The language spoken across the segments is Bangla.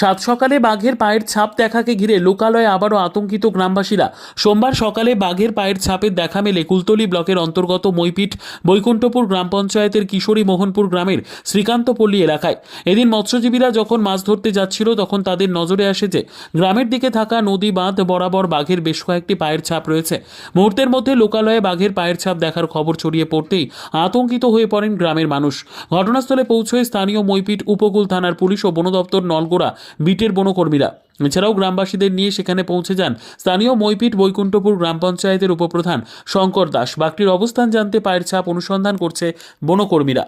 সাত সকালে বাঘের পায়ের ছাপ দেখাকে ঘিরে লোকালয়ে আবারও আতঙ্কিত গ্রামবাসীরা। সোমবার সকালে বাঘের পায়ের ছাপের দেখা মেলে কুলতলি ব্লকের অন্তর্গত মইপিঠ, বৈকুণ্ঠপুর গ্রাম পঞ্চায়েতের কিশোরী মোহনপুর গ্রামের শ্রীকান্তপল্লী এলাকায়। এদিন মৎস্যজীবীরা যখন মাছ ধরতে যাচ্ছিল, তখন তাদের নজরে আসে যে, গ্রামের দিকে থাকা নদী বাঁধ বরাবর বাঘের বেশ কয়েকটি পায়ের ছাপ রয়েছে। মুহূর্তের মধ্যে লোকালয়ে বাঘের পায়ের ছাপ দেখার খবর ছড়িয়ে পড়তেই আতঙ্কিত হয়ে পড়েন গ্রামের মানুষ। ঘটনাস্থলে পৌঁছয় স্থানীয় মইপিঠ, উপকূল থানার পুলিশ ও বন দপ্তর নলগোড়া বিটের বনকর্মীরা। এছাড়াও গ্রামবাসীদের নিয়ে সেখানে পৌঁছে যান স্থানীয় মইপিঠ বৈকুণ্ঠপুর গ্রাম পঞ্চায়েতের উপপ্রধান শঙ্কর দাস। বাঘটির অবস্থান জানতে পায়ের ছাপ অনুসন্ধান করছে বনকর্মীরা।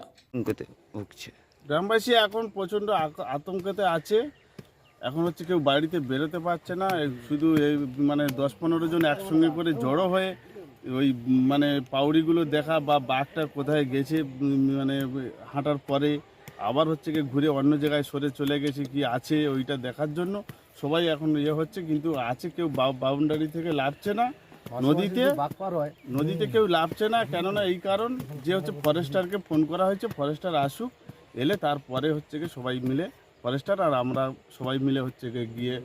গ্রামবাসী এখন প্রচণ্ড আতঙ্কতে আছে। এখন হচ্ছে কেউ বাড়িতে বেরোতে পারছে না। শুধু এই মানে দশ পনেরো জন একসঙ্গে করে জড়ো হয়ে ওই মানে পাউড়িগুলো দেখা বা বাঘটা কোথায় গেছে মানে হাঁটার পরে আবার হচ্ছে কি ঘুরে অন্য জায়গায় সরে চলে গেছে কি আছে ওইটা দেখার জন্য। সবাই এখন ইয়ে হচ্ছে কিন্তু আছে কেউ বাউন্ডারি থেকে লাভছে না। নদীতে নদীতে কেউ লাভছে না কেননা এই কারণ যে হচ্ছে ফরেস্টারকে ফোন করা হয়েছে ফরেস্টার আসুক এলে তারপরে হচ্ছে কি সবাই মিলে ফরেস্টার আর আমরা সবাই মিলে হচ্ছে গিয়ে গিয়ে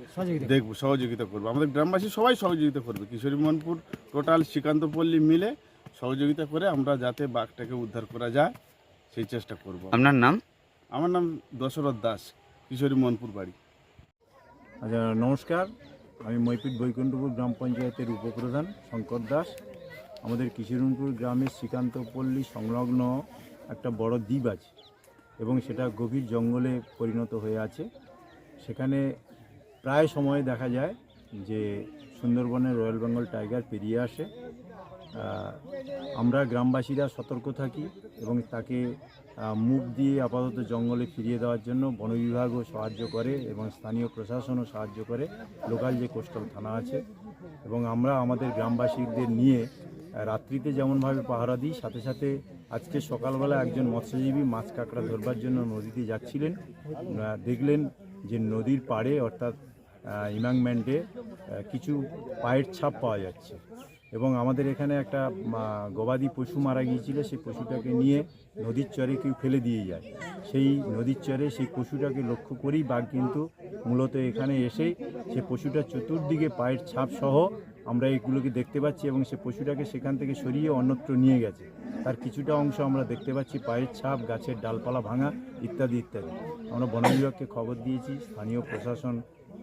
দেখব সহযোগিতা করব। আমাদের গ্রামবাসী সবাই সহযোগিতা করবে কিশোরী মোহনপুর টোটাল শ্রীকান্তপল্লী মিলে সহযোগিতা করে আমরা যাতে বাঘটাকে উদ্ধার করা যায় সেই চেষ্টা করব। আপনার নাম? আমার নাম দশরথ দাস, কিশোরী মনপুর বাড়ি। আচ্ছা নমস্কার। আমি মৈপিট বৈকুণ্ঠপুর গ্রাম পঞ্চায়েতের উপপ্রধান শঙ্কর দাস। আমাদের কিশোরীপুর গ্রামের শ্রীকান্তপল্লী সংলগ্ন একটা বড় দ্বীপ আছে এবং সেটা গভীর জঙ্গলে পরিণত হয়ে আছে। সেখানে প্রায় সময় দেখা যায় যে সুন্দরবনের রয়্যাল বেঙ্গল টাইগার পেরিয়ে আসে। আমরা গ্রামবাসীরা সতর্ক থাকি এবং তাকে মুখ দিয়ে আপাতত জঙ্গলে ফিরিয়ে দেওয়ার জন্য বন বিভাগও সাহায্য করে এবং স্থানীয় প্রশাসনও সাহায্য করে লোকাল যে কোস্টাল থানা আছে। এবং আমরা আমাদের গ্রামবাসীদের নিয়ে রাত্রিতে যেমনভাবে পাহারা দিই, সাথে সাথে আজকে সকালবেলা একজন মৎস্যজীবী মাছ কাঁকড়া ধরবার জন্য নদীতে যাচ্ছিলেন। দেখলেন যে নদীর পাড়ে অর্থাৎ ইমাংমেন্টে কিছু পায়ের ছাপ পাওয়া যাচ্ছে। এবং আমাদের এখানে একটা গবাদি পশু মারা গিয়েছিল, সেই পশুটাকে নিয়ে নদীর চরে কেউ ফেলে দিয়ে যায়। সেই নদীর চরে সেই পশুটাকে লক্ষ্য করেই বাঘ কিন্তু মূলত এখানে এসে সে পশুটা চতুর্দিকে পায়ের ছাপ সহ আমরা এগুলোকে দেখতে পাচ্ছি এবং সে পশুটাকে সেখান থেকে সরিয়ে অন্যত্র নিয়ে গেছে। তার কিছুটা অংশ আমরা দেখতে পাচ্ছি পায়ের ছাপ, গাছের ডালপালা ভাঙা ইত্যাদি ইত্যাদি। আমরা বন বিভাগকে খবর দিয়েছি, স্থানীয় প্রশাসন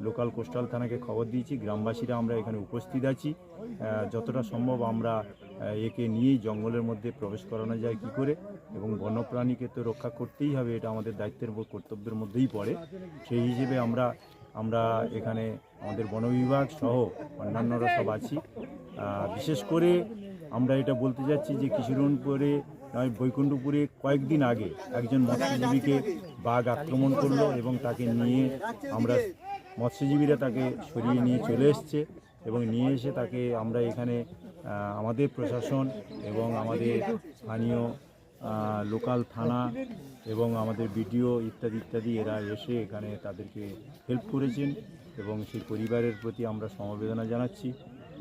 লোকাল কোস্টাল থানাকে খবর দিয়েছি। গ্রামবাসীরা আমরা এখানে উপস্থিত আছি। যতটা সম্ভব আমরা একে নিয়েই জঙ্গলের মধ্যে প্রবেশ করানো যায় কি করে, এবং বন্যপ্রাণীকে তো রক্ষা করতেই হবে, এটা আমাদের দায়িত্বের কর্তব্যের মধ্যেই পড়ে। সেই হিসেবে আমরা আমরা এখানে আমাদের বন বিভাগ সহ অন্যান্যরা সব আছি। বিশেষ করে আমরা এটা বলতে যাচ্ছি যে কিশোরনপুরে নয়, বৈকুণ্ঠপুরে কয়েকদিন আগে একজন মৎস্যজীবীকে বাঘ আক্রমণ করল এবং তাকে নিয়ে আমরা মৎস্যজীবীরা তাকে সরিয়ে নিয়ে চলে এসছে এবং নিয়ে এসে তাকে আমরা এখানে আমাদের প্রশাসন এবং আমাদের স্থানীয় লোকাল থানা এবং আমাদের বিডিও ইত্যাদি ইত্যাদি এরা এসে এখানে তাদেরকে হেল্প করেছেন এবং সেই পরিবারের প্রতি আমরা সমবেদনা জানাচ্ছি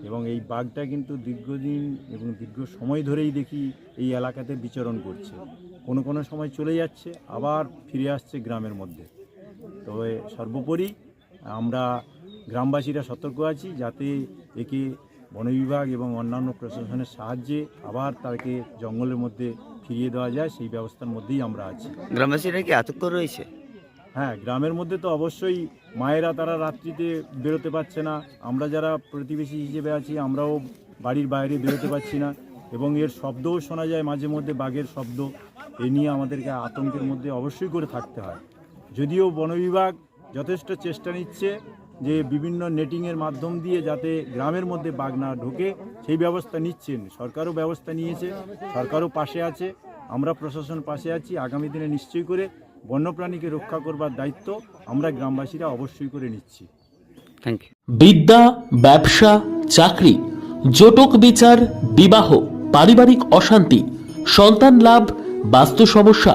এবং এই বাঘটা কিন্তু দীর্ঘদিন এবং দীর্ঘ সময় ধরেই দেখি এই এলাকাতে বিচরণ করছে। কোনো কোনো সময় চলে যাচ্ছে, আবার ফিরে আসছে গ্রামের মধ্যে। তবে সর্বোপরি আমরা গ্রামবাসীরা সতর্ক আছি যাতে একে বন বিভাগ এবং অন্যান্য প্রশাসনের সাহায্যে আবার তাকে জঙ্গলের মধ্যে ফিরিয়ে দেওয়া যায় সেই ব্যবস্থার মধ্যেই আমরা আছি। গ্রামবাসীরা কি আতঙ্ক রয়েছে? হ্যাঁ গ্রামের মধ্যে তো অবশ্যই মায়েরা তারা রাত্রিতে বেরোতে পারছে না। আমরা যারা প্রতিবেশী হিসেবে আছি আমরাও বাড়ির বাইরে বেরোতে পারছি না। এবং এর শব্দও শোনা যায় মাঝে মধ্যে বাঘের শব্দ। এ নিয়ে আমাদেরকে আতঙ্কের মধ্যে অবশ্যই করে থাকতে হয়। যদিও বন বিভাগ যথেষ্ট চেষ্টা নিচ্ছে যে বিভিন্ন নেটিংয়ের মাধ্যম দিয়ে যাতে গ্রামের মধ্যে বাঘ না ঢোকে সেই ব্যবস্থা নিচ্ছেন। সরকারও ব্যবস্থা নিয়েছে সরকারও পাশে আছে। আমরা প্রশাসন পাশে আছি আগামী দিনে নিশ্চয়ই করে বন্যপ্রাণীকে রক্ষা করবার দায়িত্ব আমরা গ্রামবাসীরা অবশ্যই করে নিচ্ছি। থ্যাংক ইউ বিদ্যা ব্যবসা চাকরি জটক বিচার বিবাহ পারিবারিক অশান্তি সন্তান লাভ বাস্তু সমস্যা